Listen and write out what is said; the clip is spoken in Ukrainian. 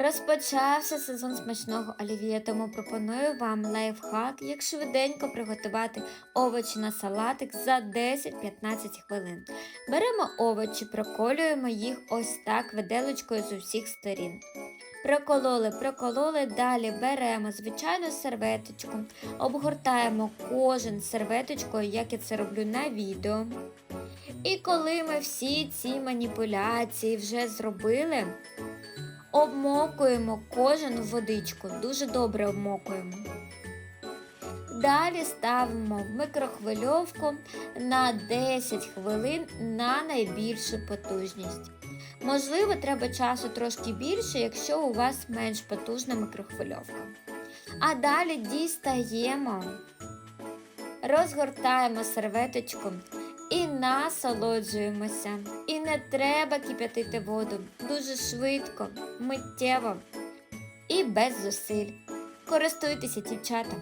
Розпочався сезон смачного олів'є, тому пропоную вам лайфхак, як швиденько приготувати овочі на салатик за 10-15 хвилин. Беремо овочі, проколюємо їх ось так виделочкою з усіх сторін. Прокололи, прокололи, далі беремо звичайну серветочку, обгортаємо кожен серветочкою, як я це роблю на відео. І коли ми всі ці маніпуляції вже зробили, обмокуємо кожен водичку, дуже добре обмокуємо. Далі ставимо в микрохвильовку на 10 хвилин на найбільшу потужність. Можливо, треба часу трошки більше, якщо у вас менш потужна микрохвильовка. А далі дістаємо, розгортаємо серветочку насолоджуємося. І не треба кип'ятити воду дуже швидко, миттєво і без зусиль. Користуйтеся, дівчата!